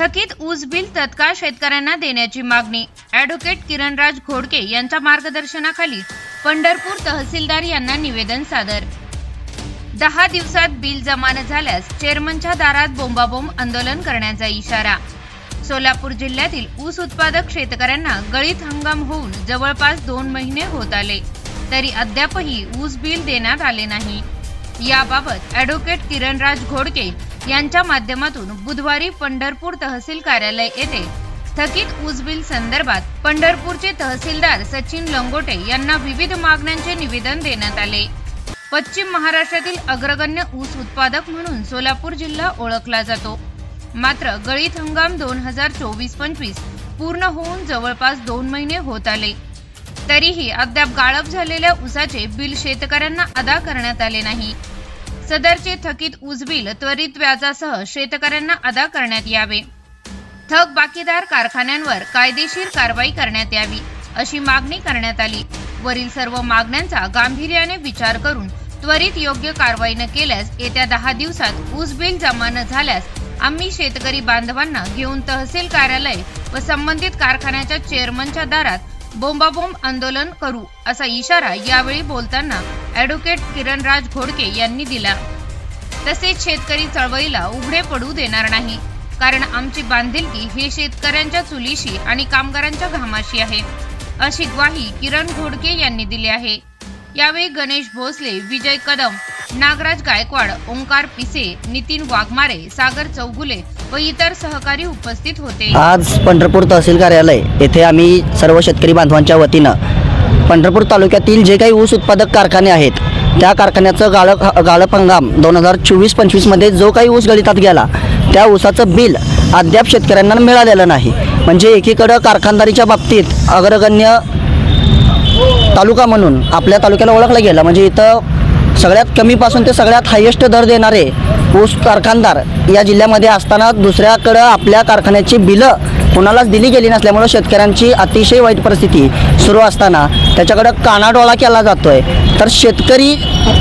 थकीत ऊस बिल तत्काळ शेतकऱ्यांना देण्याची मागणी. ॲडव्होकेट किरणराज घोडके यांच्या मार्गदर्शनाखाली पंढरपूर तहसीलदार यांना निवेदन सादर. दहा दिवसात बिल जमा न झाल्यास चेअरमनच्या दारात बोंबाबोंब आंदोलन करण्याचा इशारा. सोलापूर जिल्ह्यातील ऊस उत्पादक शेतकऱ्यांना गळीत हंगाम होऊन जवळपास दोन महिने होत आले. तरी अद्यापही ऊस बिल देण्यात आले नाही. याबाबत ॲडव्होकेट किरणराज घोडके यांच्या माध्यमातून बुधवारी पंढरपूर तहसील कार्यालय येथे थकीत ऊस बिल संदर्भात पंढरपूरचे तहसीलदार सचिन लंगोटे यांना विविध मागण्यांचे निवेदन देण्यात आले. पश्चिम महाराष्ट्रातील अग्रगण्य ऊस उत्पादक म्हणून सोलापूर जिल्हा ओळखला जातो. मात्र गळीत हंगाम दोन हजार चोवीस पंचवीस पूर्ण होऊन जवळपास दोन महिने होत आले. तरीही अद्याप गाळप झालेल्या ऊसाचे बिल शेतकऱ्यांना अदा करण्यात आले नाही. सदरचे थकीत ऊस बिल त्वरित व्याजासह शेतकऱ्यांना अदा करण्यात यावे. थक बाकीदार कारखान्यांवर कायदेशीर कारवाई करण्यात यावी अशी मागणी करण्यात आली. वरील सर्व मागण्यांचा गांभीर्याने विचार करून त्वरित योग्य कारवाई न केल्यास येत्या दहा दिवसात ऊस बिल जमा न झाल्यास आम्ही शेतकरी बांधवांना घेऊन तहसील कार्यालय व संबंधित कारखान्याच्या चेअरमनच्या दारात बोंबाबोंब आंदोलन करू असा इशारा यावेळी बोलताना ॲडव्होकेट किरणराज घोडके यांनी दिला. तसेच शेतकरी चळवळीला उघडे पडू देणार नाही कारण आमची बांधिलकी हे शेतकऱ्यांच्या चुलीशी आणि कामगारांच्या घामाशी आहे अशी ग्वाही किरण घोडके यांनी दिली आहे. यावेळी गणेश भोसले विजय कदम नागराज गायकवाड ओंकार पिसे नितीन वाघमारे सागर चौगुले व इतर सहकारी उपस्थित होते. आज पंढरपूर तहसील कार्यालय येथे आम्ही सर्व शेतकरी बांधवांच्या वतीनं पंढरपूर तालुक्यातील जे काही ऊस उत्पादक कारखाने आहेत त्या कारखान्याचं गाळप गाळप हंगाम दोन हजार चोवीस पंचवीसमध्ये जो काही ऊस गळितात गेला त्या ऊसाचं बिल अद्याप शेतकऱ्यांना मिळालेलं नाही. म्हणजे एकीकडं कारखानदारीच्या बाबतीत अग्रगण्य तालुका म्हणून आपल्या तालुक्याला ओळखलं गेलं म्हणजे इथं सगळ्यात कमीपासून ते सगळ्यात हायेस्ट दर देणारे ऊस कारखानदार या जिल्ह्यामध्ये असताना दुसऱ्याकडं आपल्या कारखान्याची बिलं कोणालाच दिली गेली नसल्यामुळं शेतकऱ्यांची अतिशय वाईट परिस्थिती सुरू असताना त्याच्याकडं कानाडोळा केला जातोय. तर शेतकरी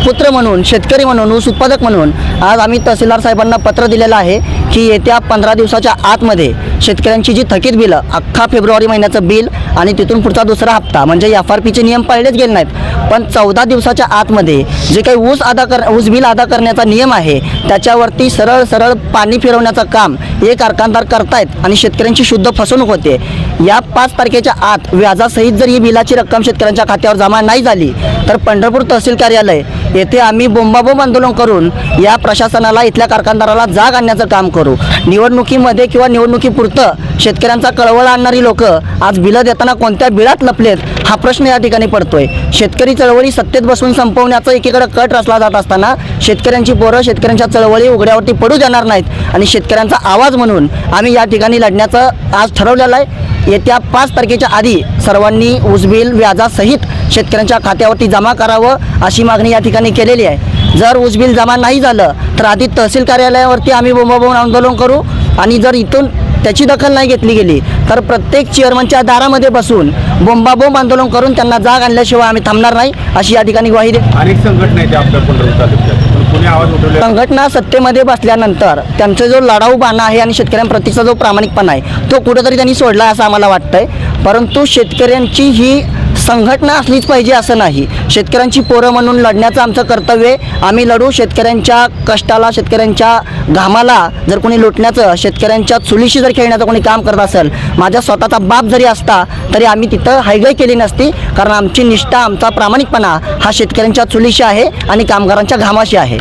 पुत्र म्हणून शेतकरी म्हणून ऊस उत्पादक म्हणून आज आम्ही तहसीलदार साहेबांना पत्र दिलेलं आहे की येत्या पंधरा दिवसाच्या आतमध्ये शेतकऱ्यांची जी थकीत बिलं अख्खा फेब्रुवारी महिन्याचं बिल आणि तिथून पुढचा दुसरा हप्ता म्हणजे एफ आर पीचे नियम पाळलेच गेले नाहीत. पण चौदा दिवसाच्या आतमध्ये जे काही ऊस अदा कर ऊस बिल अदा करण्याचा नियम आहे त्याच्यावरती सरळ सरळ पाणी फिरवण्याचं काम हे कारखानदार करतायत आणि शेतकऱ्यांची शुद्ध फसवणूक होते. या पाच तारखेच्या आत व्याजासहित जर ही बिलाची रक्कम शेतकऱ्यांच्या खात्यावर जमा नाही झाली तर पंढरपूर तहसील कार्यालय येथे आम्ही बोंबाबोंब आंदोलन करून या प्रशासनाला इथल्या कारखानदाराला जाग आणण्याचं काम करू. निवडणुकीमध्ये किंवा निवडणुकीपुरतं शेतकऱ्यांचा कळवळ आणणारी लोक आज बिलं देताना कोणत्या बिळात लपलेत हा प्रश्न या ठिकाणी पडतोय. शेतकरी चळवळी सत्तेत बसून संपवण्याचं एकीकडे कट रचला जात असताना शेतकऱ्यांची पोरं शेतकऱ्यांच्या चळवळी उघड्यावरती पडू देणार नाहीत. आणि शेतकऱ्यांचा आवाज म्हणून आम्ही या ठिकाणी लढण्याचं आज ठरवलेलं आहे. येत्या पाच तारखेच्या आधी सर्वांनी ऊसबिल व्याजासहित शेतकऱ्यांच्या खात्यावरती जमा करावं अशी मागणी या ठिकाणी केलेली आहे. जर ऊसबिल जमा नाही झालं तर आधी तहसील कार्यालयावरती आम्ही बोंबाबोंब आंदोलन करू आणि जर इथून त्याची दखल नाही घेतली गेली तर प्रत्येक चेअरमनच्या दारामध्ये बसून बोंबाबोंब आंदोलन करून त्यांना जाग आणल्याशिवाय आम्ही थांबणार नाही अशी या ठिकाणी ग्वाही दे अनेक संघटना संघटना सत्तेमध्ये बसल्यानंतर त्यांचा जो लढाऊ बाणा आहे आणि शेतकऱ्यांप्रतीचा जो प्रामाणिकपणा आहे तो कुठेतरी त्यांनी सोडला असं आम्हाला वाटतंय. परंतु शेतकऱ्यांची ही संघटना असलीच पाहिजे असं नाही. शेतकऱ्यांची पोरं म्हणून लढण्याचं आमचं कर्तव्य आहे. आम्ही लढू शेतकऱ्यांच्या कष्टाला शेतकऱ्यांच्या घामाला. जर कोणी लुटण्याचं शेतकऱ्यांच्या चुलीशी जर खेळण्याचं कोणी काम करत असेल माझ्या स्वतःचा बाप जरी असता तरी आम्ही तिथं हायगाई केली नसती. कारण आमची निष्ठा आमचा प्रामाणिकपणा हा शेतकऱ्यांच्या चुलीशी आहे आणि कामगारांच्या घामाशी आहे.